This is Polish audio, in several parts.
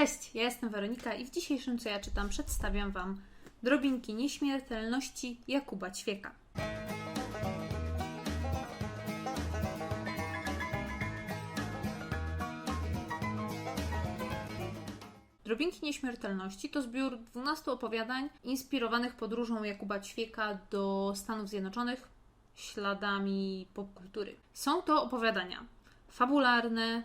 Cześć, ja jestem Weronika i w dzisiejszym Co ja czytam przedstawiam Wam drobinki nieśmiertelności Jakuba Ćwieka. Drobinki Nieśmiertelności to zbiór 12 opowiadań inspirowanych podróżą Jakuba Ćwieka do Stanów Zjednoczonych śladami popkultury. Są to opowiadania fabularne,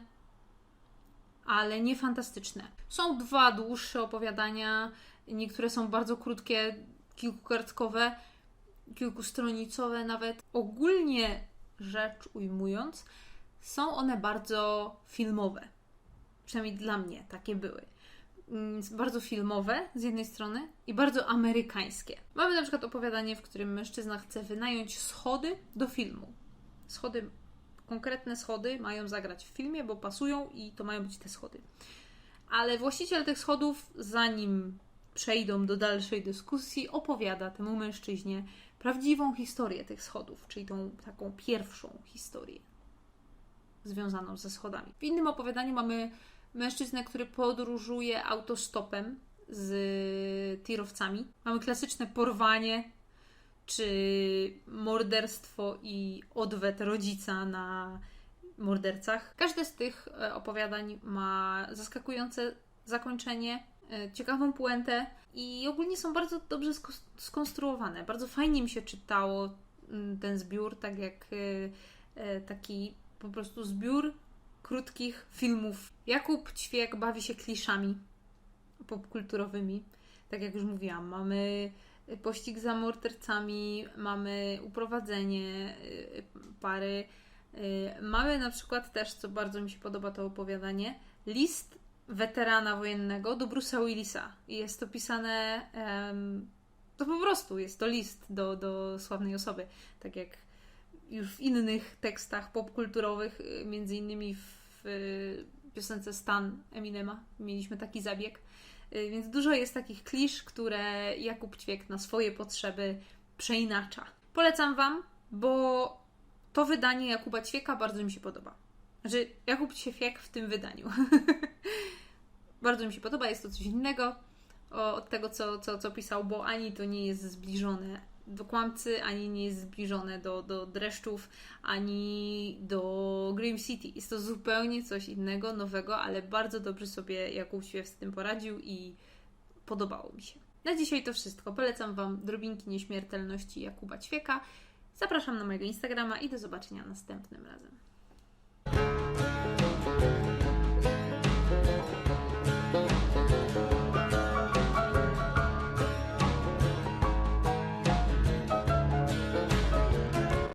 ale nie fantastyczne. Są dwa dłuższe opowiadania, niektóre są bardzo krótkie, kilkukartkowe, kilkustronicowe nawet. Ogólnie rzecz ujmując, są one bardzo filmowe. Przynajmniej dla mnie takie były. Mm, Bardzo filmowe z jednej strony i bardzo amerykańskie. Mamy na przykład opowiadanie, w którym mężczyzna chce wynająć schody do filmu. Schody konkretne schody mają zagrać w filmie, bo pasują i to mają być te schody. Ale właściciel tych schodów, zanim przejdą do dalszej dyskusji, opowiada temu mężczyźnie prawdziwą historię tych schodów, czyli tą taką pierwszą historię związaną ze schodami. W innym opowiadaniu mamy mężczyznę, który podróżuje autostopem z tirowcami. Mamy klasyczne porwanie czy morderstwo i odwet rodzica na mordercach. Każde z tych e, opowiadań ma zaskakujące zakończenie, e, ciekawą puentę i ogólnie są bardzo dobrze sko- skonstruowane. Bardzo fajnie mi się czytało mm, ten zbiór, tak jak e, taki po prostu zbiór krótkich filmów. Jakub Ćwiek bawi się kliszami popkulturowymi. Tak jak już mówiłam, mamy pościg za mordercami, mamy uprowadzenie y, pary. Y, Mamy na przykład też, co bardzo mi się podoba to opowiadanie, list weterana wojennego do Bruce'a Willisa. Jest to pisane, to po prostu jest to list do, do sławnej osoby. Tak jak już w innych tekstach popkulturowych, y, między innymi w piosence Stan Eminema mieliśmy taki zabieg. Y, Więc dużo jest takich klisz, które Jakub Ćwiek na swoje potrzeby przeinacza. Polecam Wam, bo to wydanie Jakuba Ćwieka bardzo mi się podoba. Znaczy, Jakub Ćwiek w tym wydaniu. bardzo mi się podoba, jest to coś innego od tego, co, co, co pisał, bo ani to nie jest zbliżone do kłamcy, ani nie jest zbliżone do, do dreszczów, ani do Grim City. Jest to zupełnie coś innego, nowego, ale bardzo dobrze sobie Jakub Ćwiek z tym poradził i podobało mi się. Na dzisiaj to wszystko. Polecam Wam drobinki nieśmiertelności Jakuba Ćwieka. Zapraszam na mojego Instagrama i do zobaczenia następnym razem.